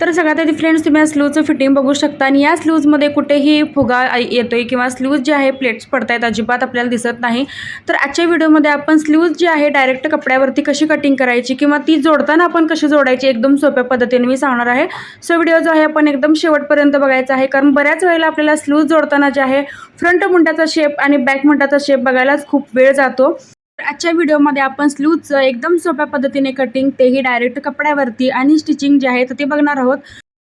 तर सगळ्यात आधी फ्रेंड्स तुम्ही या स्लूजचं फिटिंग बघू शकता. आणि या स्लूजमध्ये कुठेही फुगा येतोय किंवा स्लूज जे आहे प्लेट्स पडत आहेत अजिबात आपल्याला दिसत नाही. तर आजच्या व्हिडिओमध्ये आपण स्लूज जी आहे डायरेक्ट कपड्यावरती कशी कटिंग करायची किंवा ती जोडताना आपण कशी जोडायची एकदम सोप्या पद्धतीने मी सांगणार आहे. सो व्हिडिओ जो आहे आपण एकदम शेवटपर्यंत बघायचा आहे. कारण बऱ्याच वेळेला आपल्याला स्लूज जोडताना जे आहे फ्रंट मुंड्याचा शेप आणि बॅक मुंड्याचा शेप बघायलाच खूप वेळ जातो. आजच्या व्हिडिओमध्ये आपण स्लूजचं एकदम सोप्या पद्धतीने कटिंग तेही डायरेक्ट कपड्यावरती आणि स्टिचिंग जे आहे तर ते बघणार आहोत.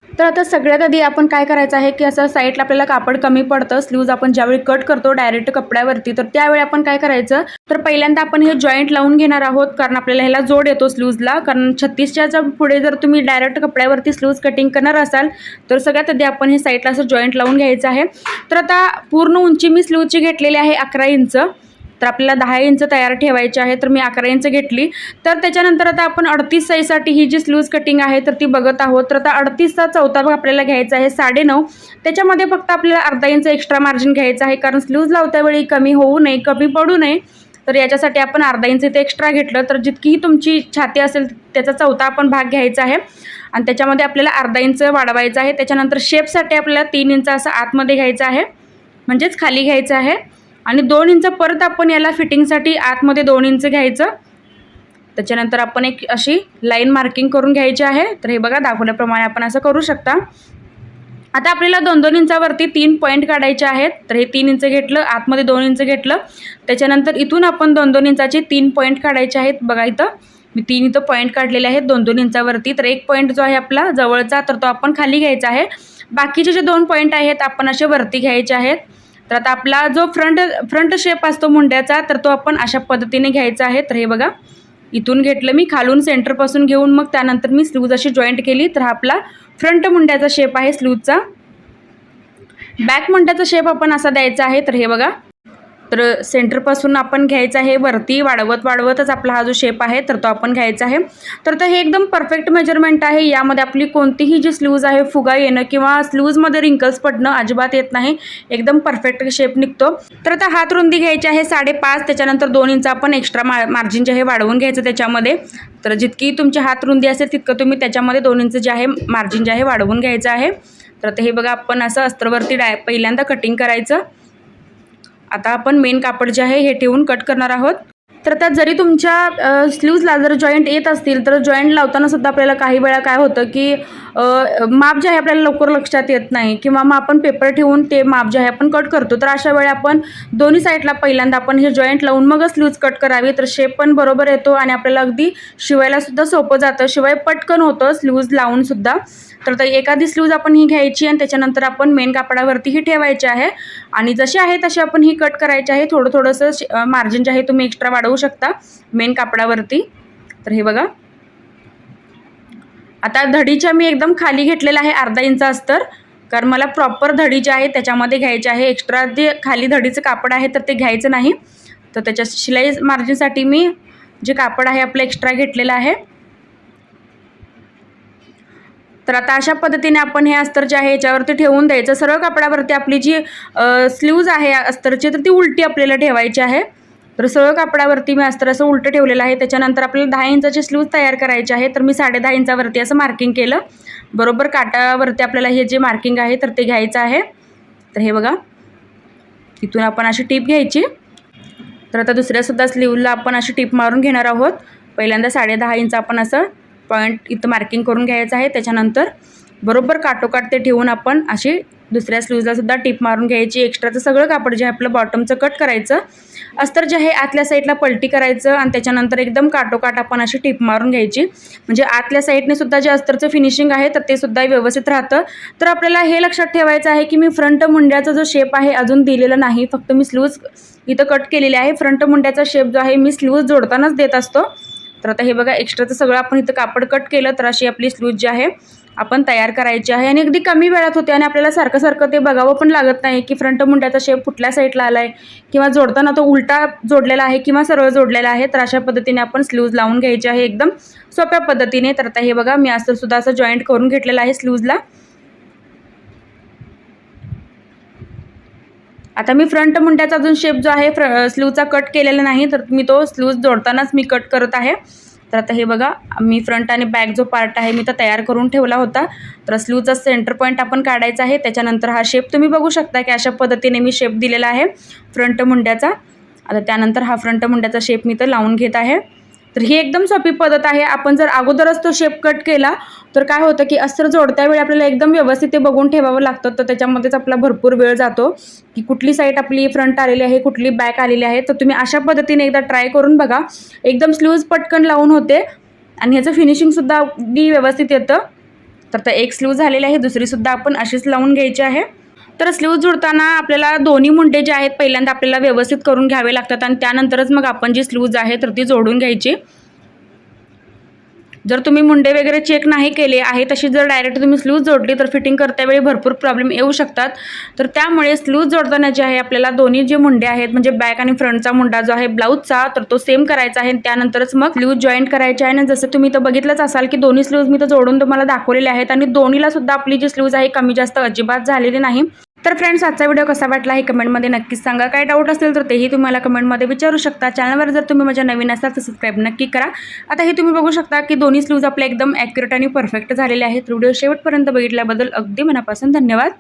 तर आता सगळ्यात आधी आपण काय करायचं आहे की असं साईडला आपल्याला कापड कमी पडतं स्लूज आपण ज्यावेळी कट करतो डायरेक्ट कपड्यावरती तर त्यावेळी आपण काय करायचं तर पहिल्यांदा आपण हे जॉईंट लावून घेणार आहोत कारण आपल्याला ह्याला जोड येतो स्लूजला कारण छत्तीसच्या पुढे जर तुम्ही डायरेक्ट कपड्यावरती स्लूज कटिंग करणार असाल तर सगळ्यात आधी आपण हे साईडला असं जॉईंट लावून घ्यायचं आहे. तर आता पूर्ण उंची मी स्लूजची घेतलेली आहे अकरा इंच. तर आपल्याला दहा इंच तयार ठेवायची आहे तर मी अकरा इंच घेतली. तर त्याच्यानंतर आता आपण अडतीस साईजसाठी ही जी स्लूज कटिंग आहे तर ती बघत आहोत. तर आता अडतीसचा चौथा भाग आपल्याला घ्यायचा आहे साडेनऊ. त्याच्यामध्ये फक्त आपल्याला अर्धा इंच एक्स्ट्रा मार्जिन घ्यायचं आहे कारण स्लूज लावता वेळी कमी होऊ नये कमी पडू नये. तर याच्यासाठी आपण अर्धा इंच इथे एक्स्ट्रा घेतलं तर जितकीही तुमची छाती असेल त्याचा चौथा आपण भाग घ्यायचा आहे. आणि त्याच्यामध्ये आपल्याला अर्धा इंच वाढवायचं आहे. त्याच्यानंतर शेपसाठी आपल्याला तीन इंच असं आतमध्ये घ्यायचं आहे. म्हणजेच खाली घ्यायचं आहे. आणि दोन इंच परत आपण याला फिटिंगसाठी आतमध्ये दोन इंच घ्यायचं. त्याच्यानंतर आपण एक अशी लाईन मार्किंग करून घ्यायची आहे. तर हे बघा दाखवल्याप्रमाणे आपण असं करू शकता. आता आपल्याला दोन दोन इंचावरती तीन पॉईंट काढायचे आहेत. तर हे तीन इंच घेतलं आतमध्ये दोन इंच घेतलं. त्याच्यानंतर इथून आपण दोन दोन इंचाचे तीन पॉईंट काढायचे आहेत. बघा इथं मी तीन इथं पॉईंट काढलेले आहेत दोन दोन इंचावरती. तर एक पॉईंट जो आहे आपला जवळचा तर तो आपण खाली घ्यायचा आहे. बाकीचे जे दोन पॉईंट आहेत आपण असे वरती घ्यायचे आहेत. तर आता आपला जो फ्रंट फ्रंट शेप असतो मुंड्याचा तर तो आपण अशा पद्धतीने घ्यायचा आहे. तर हे बघा इथून घेतलं मी खालून सेंटरपासून घेऊन मग त्यानंतर मी स्लूज अशी जॉईंट केली तर हा आपला फ्रंट मुंड्याचा शेप आहे स्लूजचा बॅक मुंड्याचा शेप आपण असा द्यायचा आहे तर हे बघा तर सेंटरपासून आपण घ्यायचं आहे वरती वाढवत वाढवतच आपला हा जो शेप आहे तर तो आपण घ्यायचा आहे. तर ते हे एकदम परफेक्ट मेजरमेंट आहे. यामध्ये आपली कोणतीही जी स्लूज आहे फुगा येणं किंवा स्लूजमध्ये रिंकल्स पडणं अजिबात येत नाही. एकदम परफेक्ट शेप निघतो. तर आता हात रुंदी घ्यायची आहे साडेपाच त्याच्यानंतर दोन इंच आपण एक्स्ट्रा मा मार्जिन जे आहे वाढवून घ्यायचं त्याच्यामध्ये. तर जितकी तुमची हात रुंदी असेल तितकं तुम्ही त्याच्यामध्ये दोन इंच जे आहे मार्जिन जे आहे वाढवून घ्यायचं आहे. तर ते हे बघा आपण असं अस्त्रवरती डाय पहिल्यांदा कटिंग करायचं. आता आपण मेन कापड जे आहे हे ठेवून कट करणार आहोत. तर त्यात जरी तुमच्या स्लीव्जला जर जॉईंट येत असतील तर जॉईंट लावताना सुद्धा आपल्याला काही वेळा काय होतं की माप जे आहे आपल्याला लवकर लक्षात येत नाही किंवा मग आपण पेपर ठेवून ते माप जे आहे आपण कट करतो. तर अशा वेळी आपण दोन्ही साईडला पहिल्यांदा आपण हे जॉईंट लावून मगच स्लीव्ज कट करावी. तर शेप पण बरोबर येतो आणि आपल्याला अगदी शिवायला सुद्धा सोपं जातं. शिवाय पटकन होतं स्लीव्ज लावून सुद्धा. तर एखादी स्लीव्ज आपण ही घ्यायची आणि त्याच्यानंतर आपण मेन कापडावरती ही ठेवायची आहे. आणि जशी आहे तशी आपण ही कट करायची आहे. थोडं थोडंसं मार्जिन जे आहे तुम्ही एक्स्ट्रा वाढवू शकता मेन कापडावरती. तर हे बघा. आता धडीच्या मी एकदम खाली घेतलेला आहे अर्धा इंच अस्तर कारण मला प्रॉपर धडी जे आहे त्याच्यामध्ये घ्यायचे आहे. एक्स्ट्रा जे खाली धडीचं कापड आहे तर ते घ्यायचं नाही. तर त्याच्या शिलाई मार्जिनसाठी मी जे कापड आहे आपलं एक्स्ट्रा घेतलेलं आहे. तर आता अशा पद्धतीने आपण हे अस्तर जे आहे याच्यावरती ठेवून द्यायचं. सर्व कापडावरती आपली जी स्लीव्ज आहे अस्तरची तर ती उलटी आपल्याला ठेवायची आहे. तर सरळ कापडावरती मी अस्तर असं उलटं ठेवलेलं आहे. त्याच्यानंतर आपल्याला दहा इंचाची स्लीव्ज तयार करायची आहे तर मी साडे दहा इंचावरती असं मार्किंग केलं. बरोबर काटावरती आपल्याला हे जे मार्किंग आहे तर ते घ्यायचं आहे. तर हे बघा. तिथून आपण अशी टीप घ्यायची. तर आता दुसऱ्यासुद्धा स्लीवला आपण अशी टीप मारून घेणार आहोत. पहिल्यांदा साडे दहा इंच आपण असं पॉईंट इथं मार्किंग करून घ्यायचं आहे. त्याच्यानंतर बरोबर काटोकाट ते ठेवून आपण अशी दुसऱ्या स्लूजला सुद्धा टिप मारून घ्यायची. एक्स्ट्राचं सगळं कापड जे आहे आपलं बॉटमचं कट करायचं. अस्तर जे आहे आतल्या साईडला पलटी करायचं आणि त्याच्यानंतर एकदम काटोकाट आपण अशी टिप मारून घ्यायची. म्हणजे आतल्या साईडने सुद्धा जे अस्तरचं फिनिशिंग आहे तर ते सुद्धा व्यवस्थित राहतं. तर आपल्याला हे लक्षात ठेवायचं आहे की मी फ्रंट मुंड्याचा जो शेप आहे अजून दिलेला नाही. फक्त मी स्लूज इथं कट केलेले आहे. फ्रंट मुंड्याचा शेप जो आहे मी स्लूज जोडतानाच देत असतो. तर आता हे बघा एक्स्ट्राचं सगळं आपण इथं कापड कट केलं तर अशी आपली स्लूज जी आहे आपण तयार करायची आहे. आणि अगदी कमी वेळात होते आणि आपल्याला सारखं सारखं ते बघावं पण लागत नाही की फ्रंट मुंड्याचा शेप कुठल्या साईडला आला आहे किंवा जोडताना तो उलटा जोडलेला आहे किंवा सरळ जोडलेला आहे तर अशा पद्धतीने आपण स्लूज लावून घ्यायचे आहे एकदम सोप्या पद्धतीने. तर आता हे बघा मी असं सुद्धा असं जॉईंट करून घेतलेलं आहे स्लूजला आता मी फ्रंट मुंड्याचा अजून शेप जो आहे फ्र स्लूचा कट केलेला नाही तर मी तो स्लूज जोडतानाच मी कट करत आहे. तर आता हे बघा मी फ्रंट आणि बॅक जो पार्ट आहे मी तर तयार करून ठेवला होता. तर स्लीवचा सेंटर पॉईंट आपण काढायचा आहे. त्याच्यानंतर हा शेप तुम्ही बघू शकता की अशा पद्धतीने मी शेप दिलेला आहे फ्रंट मुंड्याचा. आता त्यानंतर हा फ्रंट मुंड्याचा शेप मी तर लावून घेत आहे. तर ही एकदम सोपी पद्धत आहे. आपण जर अगोदरच तो शेप कट केला तर काय होतं की अस्तर जोडत्या वेळी आपल्याला एकदम व्यवस्थित ते बघून ठेवावं लागतं. तर त्याच्यामध्येच आपला भरपूर वेळ जातो की कुठली साईड आपली फ्रंट आलेली आहे कुठली बॅक आलेली आहे. तर तुम्ही अशा पद्धतीने एकदा ट्राय करून बघा. एकदम स्लीव्ज पटकन लावून होते आणि ह्याचं फिनिशिंगसुद्धा अगदी व्यवस्थित येतं. तर आता एक स्लीव झालेली आहे दुसरीसुद्धा आपण अशीच लावून घ्यायची आहे. तर स्लीव जुळताना आपल्याला दोन्ही मुंडे जे आहेत पहिल्यांदा आपल्याला व्यवस्थित करून घ्यावे लागतात आणि त्यानंतरच मग आपण जी स्लीव्ज आहे तर ती जोडून घ्यायची. जर तुम्ही मुंडे वगैरे चेक नाही केले आहे तशी जर डायरेक्ट तुम्ही स्लूज जोडली तर फिटिंग करतावेळी भरपूर प्रॉब्लेम येऊ शकतात. तर त्यामुळे स्लूज जोडताना जे आहे आपल्याला दोन्ही जे मुंडे आहेत म्हणजे बॅक आणि फ्रंटचा मुंडा जो आहे ब्लाऊजचा तर तो सेम करायचा आहे आणि त्यानंतरच मग स्लूज जॉईंट करायचे आहे. आणि जसं तुम्ही तर बघितलंच असाल की दोन्ही स्लीव्ज मी तर जोडून तुम्हाला दाखवलेले आहेत आणि दोन्हीला सुद्धा आपली जी स्लीव्ज आहे कमी जास्त अजिबात झालेली नाही. तर फ्रेंड्स आजचा व्हिडिओ कसा वाटला हे कमेंटमध्ये नक्कीच सांगा. काय डाऊट असेल तर तेही तुम्हाला कमेंटमध्ये विचारू शकता. चॅनलवर जर तुम्ही माझ्या नवीन असाल तर सबस्क्राईब नक्की करा. आता हे तुम्ही बघू शकता की दोन्ही स्लूज आपल्या एकदम ॲक्युरेट आणि परफेक्ट झालेले आहेत. व्हिडिओ शेवटपर्यंत बघितल्याबद्दल अगदी मनापासून धन्यवाद.